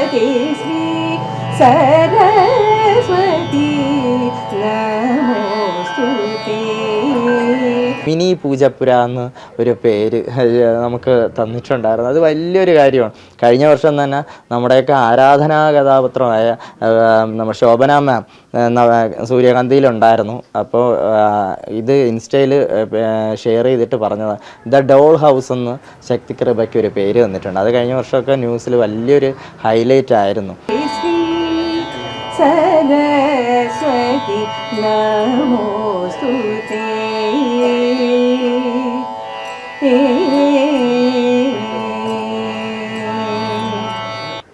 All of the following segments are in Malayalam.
सरस्वती श्री सरस्वती മിനി പൂജപ്പുര എന്ന് ഒരു പേര് നമുക്ക് തന്നിട്ടുണ്ടായിരുന്നു. അത് വലിയൊരു കാര്യമാണ്. കഴിഞ്ഞ വർഷം തന്നെ നമ്മുടെയൊക്കെ ആരാധനാ കഥാപാത്രമായ നമ്മുടെ ശോഭന മാം സൂര്യകാന്തിയിലുണ്ടായിരുന്നു. അപ്പോൾ ഇത് ഇൻസ്റ്റയിൽ ഷെയർ ചെയ്തിട്ട് പറഞ്ഞതാണ് ദ ഡോൾ ഹൗസ് എന്ന് ശക്തി കൃപയ്ക്ക് ഒരു പേര് തന്നിട്ടുണ്ട്. അത് കഴിഞ്ഞ വർഷമൊക്കെ ന്യൂസിൽ വലിയൊരു ഹൈലൈറ്റ് ആയിരുന്നു. സരസ്വതി നമോ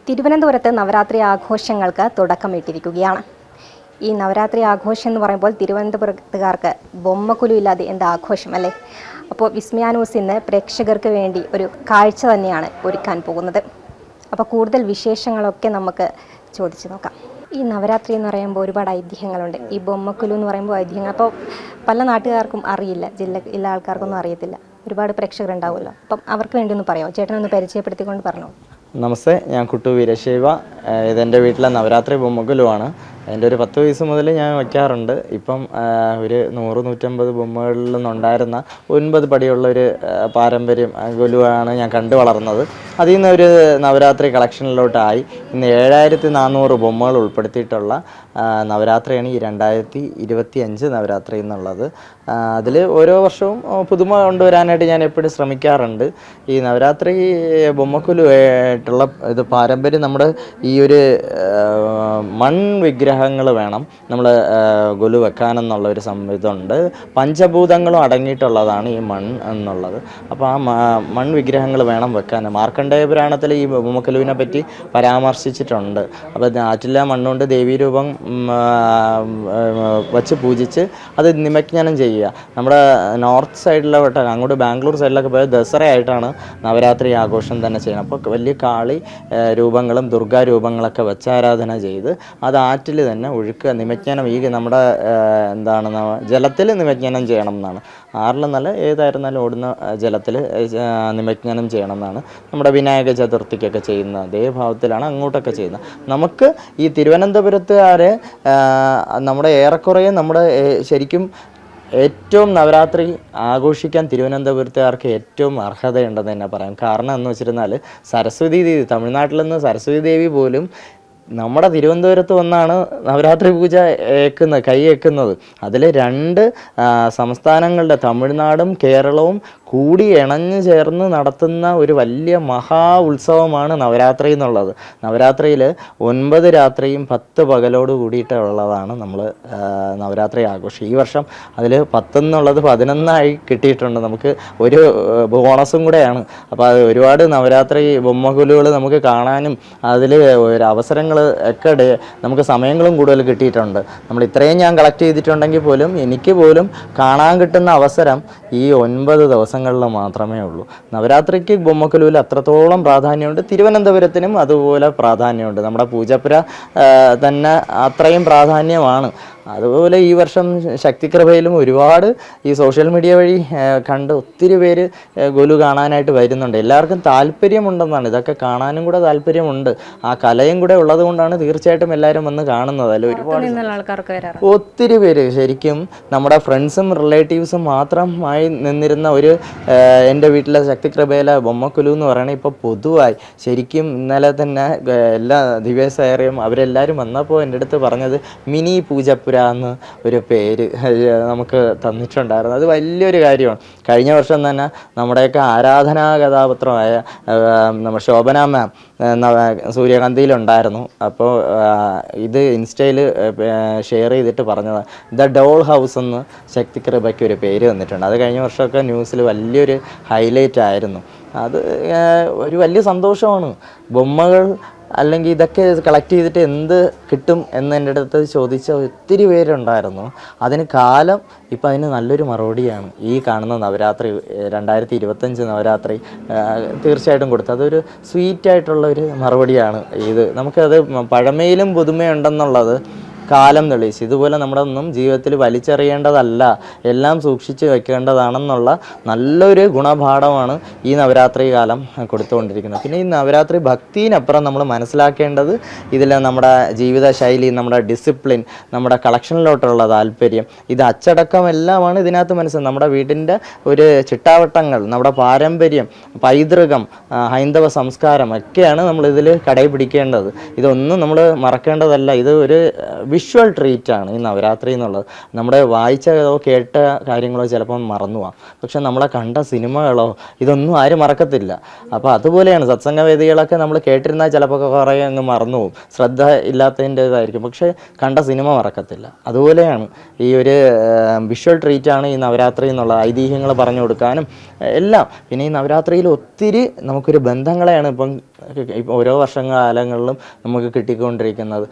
തിരുവനന്തപുരത്ത് നവരാത്രി ആഘോഷങ്ങൾക്ക് തുടക്കമിട്ടിരിക്കുകയാണ്. ഈ നവരാത്രി ആഘോഷം എന്ന് പറയുമ്പോൾ തിരുവനന്തപുരത്തുകാർക്ക് ബൊമ്മക്കുലു ഇല്ലാതെ എന്ത് ആഘോഷം അല്ലേ അപ്പോൾ വിസ്മയാനൂസ് ഇന്ന് പ്രേക്ഷകർക്ക് വേണ്ടി ഒരു കാഴ്ച തന്നെയാണ് ഒരുക്കാൻ പോകുന്നത്. അപ്പോൾ കൂടുതൽ വിശേഷങ്ങളൊക്കെ നമുക്ക് ചോദിച്ചു നോക്കാം. ഈ നവരാത്രി എന്ന് പറയുമ്പോൾ ഒരുപാട് ഐതിഹ്യങ്ങളുണ്ട്. ഈ ബൊമ്മക്കുലു എന്ന് പറയുമ്പോൾ ഐതിഹ്യങ്ങൾ അപ്പോൾ പല നാട്ടുകാർക്കും അറിയില്ല. ജില്ല ജില്ല ആൾക്കാർക്കൊന്നും അറിയത്തില്ല. ഒരുപാട് പ്രേക്ഷകരുണ്ടാവുമല്ലോ. അപ്പം അവർക്ക് വേണ്ടി ഒന്ന് പറയാമോ ചേട്ടനൊന്ന് പരിചയപ്പെടുത്തിക്കൊണ്ട് പറഞ്ഞോ. നമസ്തേ ഞാൻ കുട്ടു വീരശൈവ. ഇതെന്റെ വീട്ടിലെ നവരാത്രി ബൊമ്മക്കുലുവാണ് എന്റെ ഒരു പത്ത് വയസ്സ് മുതൽ ഞാൻ വയ്ക്കാറുണ്ട്. ഇപ്പം ഒരു നൂറ് നൂറ്റമ്പത് ബൊമ്മകളിൽ നിന്നുണ്ടായിരുന്ന ഒൻപത് പടിയുള്ള ഒരു പാരമ്പര്യം ഗുലുവാണ് ഞാൻ കണ്ടു വളർന്നത്. അതിൽ നിന്ന് ഒരു നവരാത്രി കളക്ഷനിലോട്ടായി. ഇന്ന് ഏഴായിരത്തി നാനൂറ് ബൊമ്മകൾ ഉൾപ്പെടുത്തിയിട്ടുള്ള നവരാത്രിയാണ് ഈ രണ്ടായിരത്തി ഇരുപത്തി അഞ്ച് നവരാത്രി എന്നുള്ളത്. അതിൽ ഓരോ വർഷവും പുതുമ കൊണ്ടുവരാനായിട്ട് ഞാൻ എപ്പോഴും ശ്രമിക്കാറുണ്ട്. ഈ നവരാത്രി ബൊമ്മക്കുലു ആയിട്ടുള്ള ഇത് പാരമ്പര്യം നമ്മുടെ ഈ ഒരു മൺ മൺ വിഗ്രഹങ്ങൾ വേണം. നമ്മൾ ഗുലു വെക്കാനെന്നുള്ള ഒരു സംവിധമുണ്ട് പഞ്ചഭൂതങ്ങളും അടങ്ങിയിട്ടുള്ളതാണ് ഈ മൺ എന്നുള്ളത്. അപ്പോൾ ആ മൺ വിഗ്രഹങ്ങൾ വേണം വെക്കാൻ മാർക്കണ്ഡേയ പുരാണത്തിൽ ഈ ഉമക്കലുവിനെ പറ്റി പരാമർശിച്ചിട്ടുണ്ട്. അപ്പോൾ ആറ്റില്ല മണ്ണുകൊണ്ട് ദേവീരൂപം വച്ച് പൂജിച്ച് അത് നിമജ്ഞാനം ചെയ്യുക. നമ്മുടെ നോർത്ത് സൈഡിലെ വട്ട അങ്ങോട്ട് ബാംഗ്ലൂർ സൈഡിലൊക്കെ പോയ ദസറ ആയിട്ടാണ് നവരാത്രി ആഘോഷം തന്നെ ചെയ്യുന്നത്. അപ്പോൾ വലിയ കാളി രൂപങ്ങളും ദുർഗാ രൂപങ്ങളൊക്കെ വെച്ച് ആരാധന ചെയ്ത് അത് ആറ്റിൽ തന്നെ ഒഴുക്കുക നിമജ്ഞനം ഈ നമ്മുടെ എന്താണ് ജലത്തിൽ നിമജ്ഞനം ചെയ്യണം എന്നാണ് ആറിലെന്നല്ല ഏതായിരുന്നാലും ഓടുന്ന ജലത്തിൽ നിമജ്ഞനം ചെയ്യണം എന്നാണ് നമ്മുടെ വിനായക ചതുർത്ഥിക്കൊക്കെ ചെയ്യുന്ന അതേ ഭാവത്തിലാണ് അങ്ങോട്ടൊക്കെ ചെയ്യുന്നത്. നമുക്ക് ഈ തിരുവനന്തപുരത്തുകാരെ നമ്മുടെ ഏറെക്കുറെ നമ്മുടെ ശരിക്കും ഏറ്റവും നവരാത്രി ആഘോഷിക്കാൻ തിരുവനന്തപുരത്തുകാർക്ക് ഏറ്റവും അർഹതയുണ്ടെന്ന് തന്നെ പറയാം. കാരണം എന്ന് വെച്ചിരുന്നാൽ സരസ്വതി ദേവി തമിഴ്നാട്ടിൽ നിന്ന് സരസ്വതി ദേവി പോലും നമ്മുടെ തിരുവനന്തപുരത്ത് വന്നാണ് നവരാത്രി പൂജ ഏക്കുന്നത് കൈ ഏക്കുന്നത്. അതിൽ രണ്ട് സംസ്ഥാനങ്ങളുടെ തമിഴ്നാടും കേരളവും കൂടി ഇണഞ്ഞു ചേർന്ന് നടത്തുന്ന ഒരു വലിയ മഹാ ഉത്സവമാണ് നവരാത്രി എന്നുള്ളത്. നവരാത്രിയിൽ ഒൻപത് രാത്രിയും പത്ത് പകലോട് കൂടിയിട്ടുള്ളതാണ് നമ്മൾ നവരാത്രി ആഘോഷം. ഈ വർഷം അതിൽ പത്തെന്നുള്ളത് പതിനൊന്നായി കിട്ടിയിട്ടുണ്ട്. നമുക്ക് ഒരു ബോണസും കൂടെയാണ്. അപ്പോൾ അത് ഒരുപാട് നവരാത്രി ബൊമ്മകുലുകൾ നമുക്ക് കാണാനും അതിൽ ഒരു അവസരങ്ങൾ ഒക്കെ നമുക്ക് സമയങ്ങളും കൂടുതൽ കിട്ടിയിട്ടുണ്ട്. നമ്മൾ ഇത്രയും ഞാൻ കളക്ട് ചെയ്തിട്ടുണ്ടെങ്കിൽ പോലും എനിക്ക് പോലും കാണാൻ കിട്ടുന്ന അവസരം ഈ ഒൻപത് ദിവസങ്ങളിൽ മാത്രമേ ഉള്ളൂ. നവരാത്രിക്ക് ബൊമ്മക്കലൂരിൽ അത്രത്തോളം പ്രാധാന്യമുണ്ട്. തിരുവനന്തപുരത്തിനും അതുപോലെ പ്രാധാന്യമുണ്ട്. നമ്മുടെ പൂജപ്പുര തന്നെ അത്രയും പ്രാധാന്യമാണ്. അതുപോലെ ഈ വർഷം ശക്തികൃപയിലും ഒരുപാട് ഈ സോഷ്യൽ മീഡിയ വഴി കണ്ട് ഒത്തിരി പേര് ഗോലു കാണാനായിട്ട് വരുന്നുണ്ട്. എല്ലാവർക്കും താല്പര്യമുണ്ടെന്നാണ്. ഇതൊക്കെ കാണാനും കൂടെ താല്പര്യമുണ്ട്. ആ കലയും കൂടെ ഉള്ളത് കൊണ്ടാണ് തീർച്ചയായിട്ടും എല്ലാവരും വന്ന് കാണുന്നത്. അല്ല ഒരുപാട് ഒത്തിരി പേര് ശരിക്കും നമ്മുടെ ഫ്രണ്ട്സും റിലേറ്റീവ്സും മാത്രമായി നിന്നിരുന്ന ഒരു എന്റെ വീട്ടിലെ ശക്തികൃപയിലെ ബൊമ്മക്കുലു എന്ന് പറയണത് ഇപ്പോൾ പൊതുവായി ശരിക്കും ഇന്നലെ തന്നെ എല്ലാ ദിവ്യസേറിയും അവരെല്ലാവരും വന്നപ്പോൾ എന്റെ അടുത്ത് പറഞ്ഞത് മിനി പൂജപ്പുര എന്ന് ഒരു പേര് നമുക്ക് തന്നിട്ടുണ്ടായിരുന്നു. അത് വലിയൊരു കാര്യമാണ്. കഴിഞ്ഞ വർഷം തന്നെ നമ്മുടെയൊക്കെ ആരാധനാ കഥാപാത്രമായ നമ്മുടെ ശോഭന മാം സൂര്യകാന്തിയിലുണ്ടായിരുന്നു. അപ്പോൾ ഇത് ഇൻസ്റ്റയിൽ ഷെയർ ചെയ്തിട്ട് പറഞ്ഞതാണ് ദ ഡോൾ ഹൗസ് എന്ന് ശക്തി കൃപയ്ക്ക് ഒരു പേര് തന്നിട്ടുണ്ട്. അത് കഴിഞ്ഞ വർഷമൊക്കെ ന്യൂസിൽ വലിയൊരു ഹൈലൈറ്റ് ആയിരുന്നു അത് ഒരു വലിയ സന്തോഷമാണ്. ബൊമ്മകൾ അല്ലെങ്കിൽ ഇതൊക്കെ കളക്ട് ചെയ്തിട്ട് എന്ത് കിട്ടും എന്ന് എന്റെ അടുത്ത് ചോദിച്ച ഒത്തിരി പേരുണ്ടായിരുന്നു. അതിന് കാലം ഇപ്പം അതിന് നല്ലൊരു മറുപടിയാണ്. ഈ കാണുന്ന നവരാത്രി രണ്ടായിരത്തി ഇരുപത്തഞ്ച് നവരാത്രി തീർച്ചയായിട്ടും കൊടുത്തു. അതൊരു സ്വീറ്റ് ആയിട്ടുള്ള ഒരു മറുപടിയാണ് ഇത്. നമുക്കത് പഴമയിലും പുതുമയുണ്ടെന്നുള്ളത് കാലം തെളിയിച്ചു. ഇതുപോലെ നമ്മുടെ ഒന്നും ജീവിതത്തിൽ വലിച്ചെറിയേണ്ടതല്ല. എല്ലാം സൂക്ഷിച്ച് വെക്കേണ്ടതാണെന്നുള്ള നല്ലൊരു ഗുണപാഠമാണ് ഈ നവരാത്രി കാലം കൊടുത്തുകൊണ്ടിരിക്കുന്നത്. പിന്നെ ഈ നവരാത്രി ഭക്തിയിനപ്പുറം നമ്മൾ മനസ്സിലാക്കേണ്ടത് ഇതിൽ നമ്മുടെ ജീവിത ശൈലി നമ്മുടെ ഡിസിപ്ലിൻ നമ്മുടെ കളക്ഷനിലോട്ടുള്ള താല്പര്യം ഇത് അച്ചടക്കം എല്ലാമാണ് ഇതിനകത്ത് മനസ്സിലാക്കുന്നത്. നമ്മുടെ വീടിന്റെ ഒരു ചിട്ടാവട്ടങ്ങൾ നമ്മുടെ പാരമ്പര്യം പൈതൃകം ഹൈന്ദവ സംസ്കാരം ഒക്കെയാണ് നമ്മൾ ഇതിൽ പിടിക്കേണ്ടത് ഇതൊന്നും നമ്മൾ മറക്കേണ്ടതല്ല. ഇത് ഒരു വിഷ്വൽ ട്രീറ്റ് ആണ് ഈ നവരാത്രി എന്നുള്ളത്. നമ്മുടെ വായിച്ചതോ കേട്ട കാര്യങ്ങളോ ചിലപ്പം മറന്നു പോവാം. പക്ഷെ നമ്മളെ കണ്ട സിനിമകളോ ഇതൊന്നും ആരും മറക്കത്തില്ല. അപ്പോൾ അതുപോലെയാണ് സത്സംഗവേദികളൊക്കെ നമ്മൾ കേട്ടിരുന്നാൽ ചിലപ്പോൾ കുറേ അങ്ങ് മറന്നു പോകും ശ്രദ്ധ ഇല്ലാത്തതിന്റെ ഇതായിരിക്കും പക്ഷേ കണ്ട സിനിമ മറക്കത്തില്ല. അതുപോലെയാണ് ഈ ഒരു വിഷ്വൽ ട്രീറ്റ് ആണ് ഈ നവരാത്രി എന്നുള്ള ഐതിഹ്യങ്ങൾ പറഞ്ഞു കൊടുക്കാനും എല്ലാം. പിന്നെ ഈ നവരാത്രിയിൽ ഒത്തിരി നമുക്കൊരു ബന്ധങ്ങളെയാണ് ഇപ്പം ഓരോ വർഷകാലങ്ങളിലും നമുക്ക് കിട്ടിക്കൊണ്ടിരിക്കുന്നത്.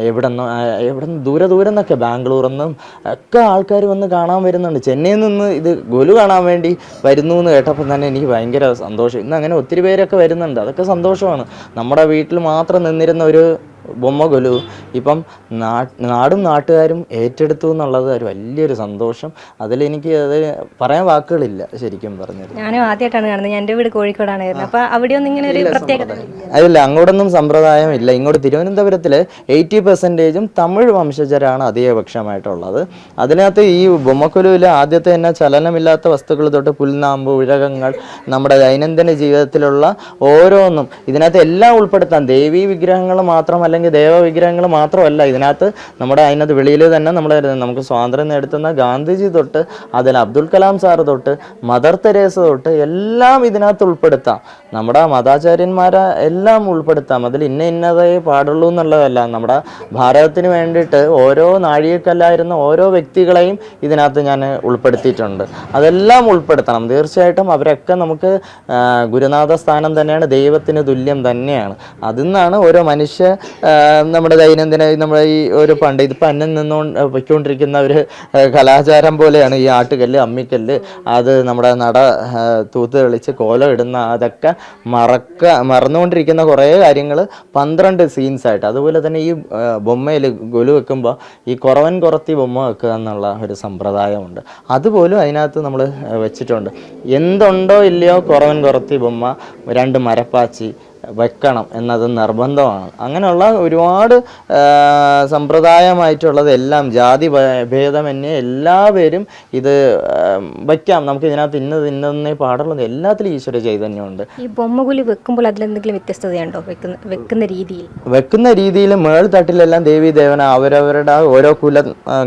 എവിടെ നിന്ന് എവിടെ നിന്ന് ദൂരെ ദൂരെ നിന്നൊക്കെ ബാംഗ്ലൂരിൽ നിന്നും ഒക്കെ ആൾക്കാർ വന്ന് കാണാൻ വരുന്നുണ്ട്. ചെന്നൈയിൽ നിന്ന് ഇത് ഗോലു കാണാൻ വേണ്ടി വരുന്നു എന്ന് കേട്ടപ്പോൾ തന്നെ എനിക്ക് ഭയങ്കര സന്തോഷം. ഇന്ന് അങ്ങനെ ഒത്തിരി പേരൊക്കെ വരുന്നുണ്ട്. അതൊക്കെ സന്തോഷമാണ്. നമ്മുടെ വീട്ടിൽ മാത്രം നിന്നിരുന്ന ഒരു ബൊമ്മ കൊലു ഇപ്പം നാ നാടും നാട്ടുകാരും ഏറ്റെടുത്തു എന്നുള്ളത് ഒരു വലിയൊരു സന്തോഷം. അതിലെനിക്ക് അത് പറയാൻ വാക്കുകളില്ല ശരിക്കും പറഞ്ഞത്. ഞാനും ആദ്യമായിട്ടാണ് കാണുന്നത്. എന്റെ വീട് കോഴിക്കോടാണ് അപ്പോൾ അവിടെ ഒന്നും ഇങ്ങനെ ഒരു പ്രത്യേകത അതില്ല അങ്ങോട്ടൊന്നും സമ്പ്രദായം ഇല്ല. ഇങ്ങോട്ട് തിരുവനന്തപുരത്തിൽ എയ്റ്റി പെർസെന്റേജും തമിഴ് വംശജരാണ് അധികപക്ഷമായിട്ടുള്ളത്. അതിനകത്ത് ഈ ബൊമ്മക്കൊലുവിൽ ആദ്യത്തെ തന്നെ ചലനമില്ലാത്ത വസ്തുക്കൾ തൊട്ട് പുൽനാമ്പ് ഉഴകങ്ങൾ നമ്മുടെ ദൈനംദിന ജീവിതത്തിലുള്ള ഓരോന്നും ഇതിനകത്ത് എല്ലാം ഉൾപ്പെടുത്താം. ദേവീ വിഗ്രഹങ്ങൾ മാത്രം അല്ലെങ്കിൽ ദേവവിഗ്രഹങ്ങൾ മാത്രമല്ല ഇതിനകത്ത് നമ്മുടെ അതിനകത്ത് വെളിയിൽ തന്നെ നമ്മൾ നമുക്ക് സ്വാതന്ത്ര്യം നേടുത്തുന്ന ഗാന്ധിജി തൊട്ട് അതിൽ അബ്ദുൽ കലാം സാർ തൊട്ട് മദർ തെരേസ തൊട്ട് എല്ലാം ഇതിനകത്ത് ഉൾപ്പെടുത്താം. നമ്മുടെ മതാചാര്യന്മാരെ എല്ലാം ഉൾപ്പെടുത്താം. അതിൽ ഇന്ന ഇന്നതേ പാടുള്ളൂ എന്നുള്ളതല്ല. നമ്മുടെ ഭാരതത്തിന് വേണ്ടിയിട്ട് ഓരോ നാഴികക്കല്ലായിരുന്ന ഓരോ വ്യക്തികളെയും ഇതിനകത്ത് ഞാൻ ഉൾപ്പെടുത്തിയിട്ടുണ്ട്. അതെല്ലാം ഉൾപ്പെടുത്തണം. തീർച്ചയായിട്ടും അവരൊക്കെ നമുക്ക് ഗുരുനാഥ സ്ഥാനം തന്നെയാണ്. ദൈവത്തിന് തുല്യം തന്നെയാണ്. അതിൽ നിന്നാണ് ഓരോ മനുഷ്യ നമ്മുടെ ദൈനംദിന നമ്മുടെ ഈ ഒരു പണ്ട് ഇത് പന്നൻ നിന്നോ പൊയ്ക്കൊണ്ടിരിക്കുന്ന ഒരു കലാചാരം പോലെയാണ് ഈ ആട്ടുകല്ല് അമ്മിക്കല്ല്. അത് നമ്മുടെ നട തൂത്ത് തെളിച്ച് കോലം ഇടുന്ന അതൊക്കെ മറക്ക മറന്നുകൊണ്ടിരിക്കുന്ന കുറേ കാര്യങ്ങൾ പന്ത്രണ്ട് സീൻസായിട്ട് അതുപോലെ തന്നെ ഈ ബൊമ്മയിൽ ഗൊലു വെക്കുമ്പോൾ ഈ കുറവൻ കുറത്തി ബൊമ്മ വെക്കുക എന്നുള്ള ഒരു സമ്പ്രദായമുണ്ട്. അതുപോലും അതിനകത്ത് നമ്മൾ വെച്ചിട്ടുണ്ട്. എന്തുണ്ടോ ഇല്ലയോ കുറവൻ കുറത്തി ബൊമ്മ രണ്ട് മരപ്പാച്ചി വെക്കണം എന്നത് നിർബന്ധമാണ്. അങ്ങനെയുള്ള ഒരുപാട് സമ്പ്രദായമായിട്ടുള്ളതെല്ലാം ജാതി ഭേദമന്യേ എല്ലാവരും ഇത് വെക്കാം വയ്ക്കാം. നമുക്ക് ഇതിനകത്ത് ഇന്നത് ഇന്നതെന്നേ പാടുള്ളൂ. എല്ലാത്തിലും ഈശ്വര ചൈതന്യമുണ്ട്. ഈ ബൊമ്മകുലി വെക്കുമ്പോൾ അതിലെന്തെങ്കിലും വ്യത്യസ്തതയുണ്ടോ? വെക്കുന്ന വെക്കുന്ന രീതിയിൽ. വെക്കുന്ന രീതിയിൽ മേൾത്തട്ടിലെല്ലാം ദേവി ദേവന അവരവരുടെ ഓരോ കുല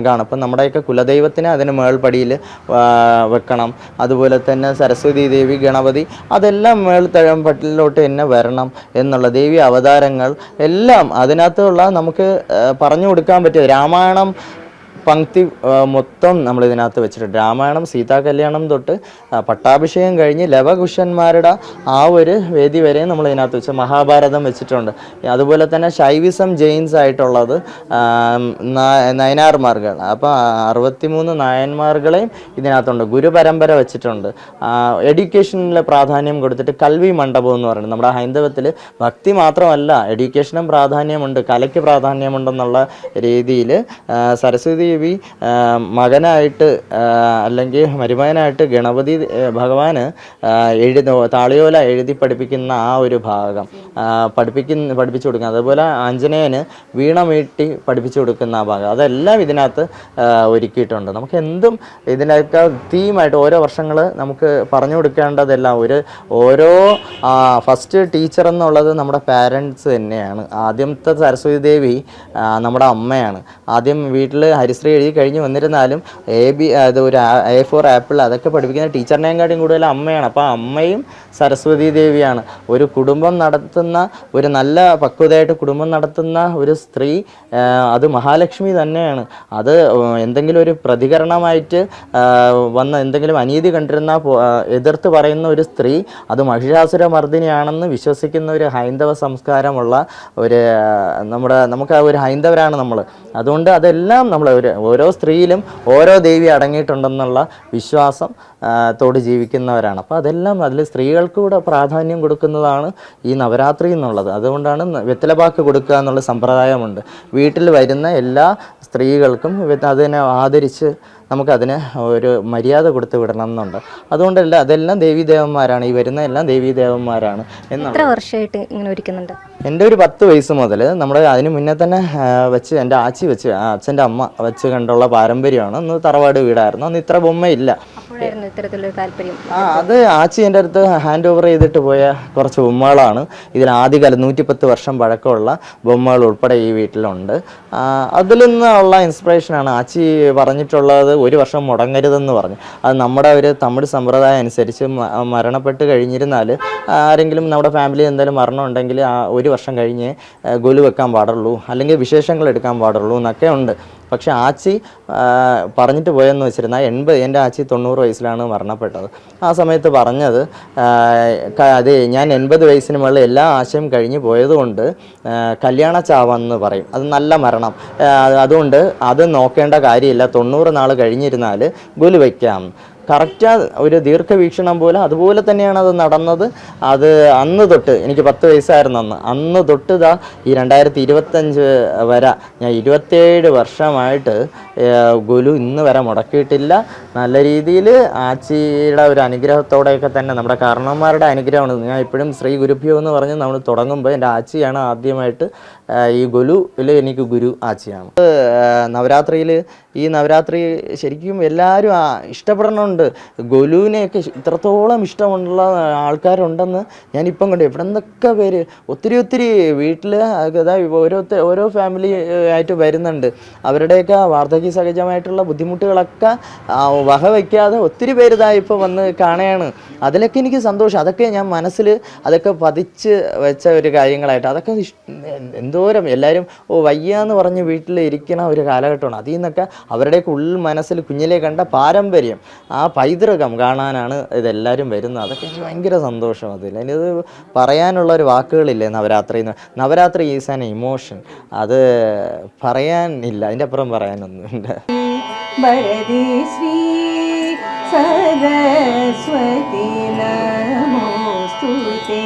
കാണും. അപ്പം നമ്മുടെയൊക്കെ കുലദൈവത്തിന് അതിന് മേൾപടിയിൽ വെക്കണം. അതുപോലെ തന്നെ സരസ്വതി ദേവി ഗണപതി അതെല്ലാം മേൾത്തഴമ്പട്ടിലോട്ട് തന്നെ വരണം. എന്നുള്ള ദേവി അവതാരങ്ങൾ എല്ലാം അതിനകത്തുള്ള നമുക്ക് പറഞ്ഞു കൊടുക്കാൻ പറ്റിയത് രാമായണം പങ്ക്തി മൊത്തം നമ്മൾ ഇതിനകത്ത് വെച്ചിട്ടുണ്ട്. രാമായണം സീതാ കല്യാണം തൊട്ട് പട്ടാഭിഷേകം കഴിഞ്ഞ് ലവകുശന്മാരുടെ ആ ഒരു വേദി വരെ നമ്മൾ ഇതിനകത്ത് വെച്ച് മഹാഭാരതം വെച്ചിട്ടുണ്ട്. അതുപോലെ തന്നെ ശൈവിസം ജെയിൻസ് ആയിട്ടുള്ളത് ആ, ന- നയനാർമാർകൾ അപ്പോൾ അറുപത്തിമൂന്ന് നായന്മാർകളെയും ഇതിനകത്തുണ്ട്. ഗുരുപരമ്പര വെച്ചിട്ടുണ്ട്. എഡ്യൂക്കേഷനിലെ പ്രാധാന്യം കൊടുത്തിട്ട് കൽവി മണ്ഡപം എന്ന് പറയുന്നത് നമ്മുടെ ഹൈന്ദവത്തിൽ ഭക്തി മാത്രമല്ല എഡ്യൂക്കേഷനും പ്രാധാന്യമുണ്ട് കലയ്ക്ക് പ്രാധാന്യമുണ്ടെന്നുള്ള രീതിയിൽ സരസ്വതി ദേവി മകനായിട്ട് അല്ലെങ്കിൽ മരുമകനായിട്ട് ഗണപതി ഭഗവാന് എഴുതി താളിയോല എഴുതി പഠിപ്പിക്കുന്ന ആ ഒരു ഭാഗം. പഠിപ്പിക്കുന്ന പഠിപ്പിച്ചു കൊടുക്കുക അതുപോലെ ആഞ്ജനേയന് വീണ മീട്ടി പഠിപ്പിച്ചു കൊടുക്കുന്ന ആ ഭാഗം. അതെല്ലാം ഇതിനകത്ത് ഒരുക്കിയിട്ടുണ്ട്. നമുക്ക് എന്തും ഇതിനൊക്കെ തീമായിട്ട് ഓരോ വർഷങ്ങൾ നമുക്ക് പറഞ്ഞു കൊടുക്കേണ്ടതെല്ലാം ഒരു ഓരോ ഫസ്റ്റ് ടീച്ചർ എന്നുള്ളത് നമ്മുടെ പാരൻസ് തന്നെയാണ്. ആദ്യത്തെ സരസ്വതി ദേവി നമ്മുടെ അമ്മയാണ്. ആദ്യം വീട്ടിൽ ഹരിശ്രീ എഴുതി കഴിഞ്ഞ് വന്നിരുന്നാലും എ ബി അത് ഒരു എ ഫോർ ആപ്പിൾ അതൊക്കെ പഠിപ്പിക്കുന്ന ടീച്ചറിനെക്കാട്ടും കൂടുതൽ അമ്മയാണ്. അപ്പോൾ അമ്മയും സരസ്വതി ദേവിയാണ്. ഒരു കുടുംബം നടത്തുന്ന ഒരു നല്ല പക്വതയായിട്ട് കുടുംബം നടത്തുന്ന ഒരു സ്ത്രീ അത് മഹാലക്ഷ്മി തന്നെയാണ്. അത് എന്തെങ്കിലും ഒരു പ്രതികരണമായിട്ട് വന്ന എന്തെങ്കിലും അനീതി കണ്ടിരുന്ന എതിർത്ത് പറയുന്ന ഒരു സ്ത്രീ അത് മഹിഷാസുര മർദ്ദിനിയാണെന്ന് വിശ്വസിക്കുന്ന ഒരു ഹൈന്ദവ സംസ്കാരമുള്ള ഒരു നമ്മുടെ നമുക്ക് ഒരു ഹൈന്ദവരാണ് നമ്മൾ അതുകൊണ്ട് അതെല്ലാം നമ്മൾ ഒരു ഓരോ സ്ത്രീയിലും ഓരോ ദേവി അടങ്ങിയിട്ടുണ്ടെന്നുള്ള വിശ്വാസം തോട് ജീവിക്കുന്നവരാണ്. അപ്പോൾ അതെല്ലാം അതിൽ സ്ത്രീകൾക്ക് കൂടെ പ്രാധാന്യം കൊടുക്കുന്നതാണ് ഈ നവരാത്രി എന്നുള്ളത്. അതുകൊണ്ടാണ് വെത്തലപാക്ക് കൊടുക്കുക എന്നുള്ള സമ്പ്രദായമുണ്ട്. വീട്ടിൽ വരുന്ന എല്ലാ സ്ത്രീകൾക്കും അതിനെ ആദരിച്ച് നമുക്കതിന് ഒരു മര്യാദ കൊടുത്ത് വിടണം എന്നുണ്ട്. അതുകൊണ്ടല്ല അതെല്ലാം ദേവീദേവന്മാരാണ്. ഈ വരുന്ന എല്ലാം ദേവീദേവന്മാരാണ് എത്ര വർഷമായിട്ട് ഇങ്ങനെ ഒരുക്കുന്നുണ്ട്? എന്റെ ഒരു പത്ത് വയസ്സ് മുതൽ നമ്മൾ അതിന് മുന്നേ തന്നെ വെച്ച് എന്റെ ആച്ചി വെച്ച് അച്ഛന്റെ അമ്മ വെച്ച് കണ്ടുള്ള പാരമ്പര്യമാണ്. അന്ന് തറവാട് വീടായിരുന്നു. അന്ന് ഇത്ര ബൊമ്മയില്ല. ആ അത് ആച്ചി എന്റെ അടുത്ത് ഹാൻഡ് ഓവർ ചെയ്തിട്ട് പോയ കുറച്ച് ബൊമ്മകളാണ്. ഇതിന് ആദ്യകാലം നൂറ്റിപ്പത്ത് വർഷം പഴക്കമുള്ള ബൊമ്മകൾ ഉൾപ്പെടെ ഈ വീട്ടിലുണ്ട്. അതിൽ നിന്നുള്ള ഇൻസ്പിറേഷനാണ് ആച്ചി പറഞ്ഞിട്ടുള്ളത് ഒരു വർഷം മുടങ്ങരുതെന്ന് പറഞ്ഞു. അത് നമ്മുടെ ഒരു തമിഴ് സമ്പ്രദായം അനുസരിച്ച് മരണപ്പെട്ട് കഴിഞ്ഞിരുന്നാൽ ആരെങ്കിലും നമ്മുടെ ഫാമിലി എന്തായാലും മരണം ഉണ്ടെങ്കിൽ ഒരു വർഷം കഴിഞ്ഞ് ഗൊലു വെക്കാൻ പാടുള്ളൂ അല്ലെങ്കിൽ വിശേഷങ്ങൾ എടുക്കാൻ പാടുള്ളൂ എന്നൊക്കെ ഉണ്ട്. പക്ഷെ ആച്ചി പറഞ്ഞിട്ട് പോയെന്ന് വെച്ചിരുന്നാൽ എൺപത് എന്റെ ആച്ചി തൊണ്ണൂറ് വയസ്സിലാണ് മരണപ്പെട്ടത്. ആ സമയത്ത് പറഞ്ഞത് അത് ഞാൻ എൺപത് വയസ്സിന് മുകളിൽ എല്ലാ ആശയം കഴിഞ്ഞ് പോയതുകൊണ്ട് കല്യാണ ചാവെന്ന് പറയും. അത് നല്ല മരണം. അതുകൊണ്ട് അത് നോക്കേണ്ട കാര്യമില്ല. തൊണ്ണൂറ് നാൾ കഴിഞ്ഞിരുന്നാൽ ഗുലു വയ്ക്കാം കറക്റ്റ് ഒരു ദീർഘവീക്ഷണം പോലെ അതുപോലെ തന്നെയാണ് അത് നടന്നത്. അത് അന്ന് തൊട്ട് എനിക്ക് പത്ത് വയസ്സായിരുന്നു അന്ന്. അന്ന് തൊട്ട് ഇതാ ഈ രണ്ടായിരത്തി ഇരുപത്തഞ്ച് വരെ ഞാൻ ഇരുപത്തേഴ് വർഷമായിട്ട് ഗുലു ഇന്ന് വരെ മുടക്കിയിട്ടില്ല. നല്ല രീതിയിൽ ആച്ചിയുടെ ഒരു അനുഗ്രഹത്തോടെയൊക്കെ തന്നെ നമ്മുടെ കാരണവന്മാരുടെ അനുഗ്രഹമാണ്. ഞാൻ ഇപ്പോഴും ശ്രീ ഗുരുഭ്യോ എന്ന് പറഞ്ഞ് നമ്മൾ തുടങ്ങുമ്പോൾ എന്റെ ആച്ചിയാണ് ആദ്യമായിട്ട് ഈ ഗുലുവിൽ എനിക്ക് ഗുരു ആച്ചിയാണ്. നവരാത്രിയിൽ ഈ നവരാത്രി ശരിക്കും എല്ലാവരും ഇഷ്ടപ്പെടണമുണ്ട് ഗുലുവിനെയൊക്കെ ഇത്രത്തോളം ഇഷ്ടമുള്ള ആൾക്കാരുണ്ടെന്ന് ഞാനിപ്പം കണ്ടു. എവിടെ നിന്നൊക്കെ പേര് ഒത്തിരി ഒത്തിരി വീട്ടിൽ ഓരോ ഓരോ ഫാമിലി ആയിട്ട് വരുന്നുണ്ട്. അവരുടെയൊക്കെ വാർദ്ധക്യ സഹജമായിട്ടുള്ള ബുദ്ധിമുട്ടുകളൊക്കെ വകവയ്ക്കാതെ ഒത്തിരി പേര് ഇതാ ഇപ്പോൾ വന്ന് കാണുകയാണ്. അതിലൊക്കെ എനിക്ക് സന്തോഷം. അതൊക്കെ ഞാൻ മനസ്സിൽ അതൊക്കെ പതിച്ച് വെച്ച ഒരു കാര്യങ്ങളായിട്ട്. അതൊക്കെ ഇഷ്- എന്തോരം എല്ലാവരും ഓ വയ്യ എന്ന് പറഞ്ഞ് വീട്ടിൽ ഇരിക്കുന്ന ഒരു കാലഘട്ടമാണ്. അതിൽ നിന്നൊക്കെ അവരുടെയൊക്കെ ഉള്ളിൽ മനസ്സിൽ കുഞ്ഞിലെ കണ്ട പാരമ്പര്യം ആ പൈതൃകം കാണാനാണ് ഇതെല്ലാവരും വരുന്നത്. അതൊക്കെ എനിക്ക് ഭയങ്കര സന്തോഷം അതിൽ. അതിനത് പറയാനുള്ള ഒരു വാക്കുകളില്ലേ നവരാത്രി എന്ന്? Navaratri is an emotion. അത് പറയാനില്ല അതിന്റെ അപ്പുറം പറയാനൊന്നുമില്ല സരസ്വതി നമോസ്തുതേ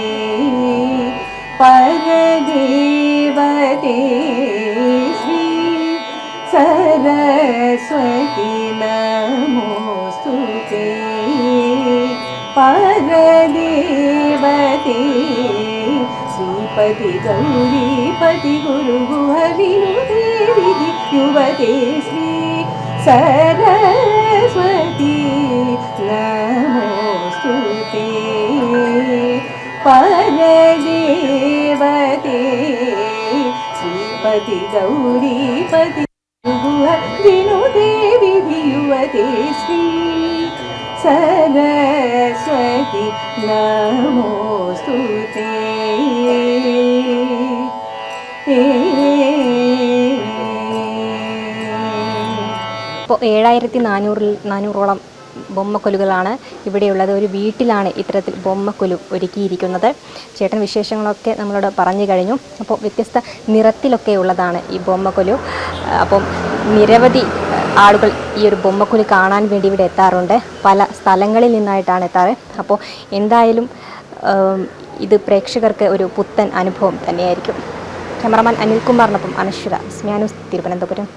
सरस्वती नमोऽस्तु ते परदेवते श्री सरस्वती नमोऽस्तु ते परदेवते श्रीपति गौरीपति गुरुगुहविनुते विधि युवते श्री सरस्वती नमोऽस्तु ते परदेवते ഗണപതി ഗൗരീപതി വിനുദേ വിധിയുവതേ ശ്രീ. സരസ്വതി നമോസ്തു ഇപ്പോൾ ഏഴായിരത്തി നാനൂറിൽ നാനൂറോളം ബൊമ്മക്കൊലുകളാണ് ഇവിടെയുള്ളത്. ഒരു വീട്ടിലാണ് ഇത്തരത്തിൽ ബൊമ്മക്കൊലു ഒരുക്കിയിരിക്കുന്നത്. ചേട്ടൻ വിശേഷങ്ങളൊക്കെ നമ്മളോട് പറഞ്ഞു കഴിഞ്ഞു. അപ്പോൾ വ്യത്യസ്ത നിറത്തിലൊക്കെ ഉള്ളതാണ് ഈ ബൊമ്മക്കൊലു. അപ്പം നിരവധി ആളുകൾ ഈ ഒരു ബൊമ്മക്കൊലു കാണാൻ വേണ്ടി ഇവിടെ എത്താറുണ്ട്. പല സ്ഥലങ്ങളിൽ നിന്നായിട്ടാണ് എത്താറ്. അപ്പോൾ എന്തായാലും ഇത് പ്രേക്ഷകർക്ക് ഒരു പുത്തൻ അനുഭവം തന്നെയായിരിക്കും. ക്യാമറമാൻ അനിൽകുമാറിനൊപ്പം അനശ്വര സ്മ്യാനു തിരുവനന്തപുരം.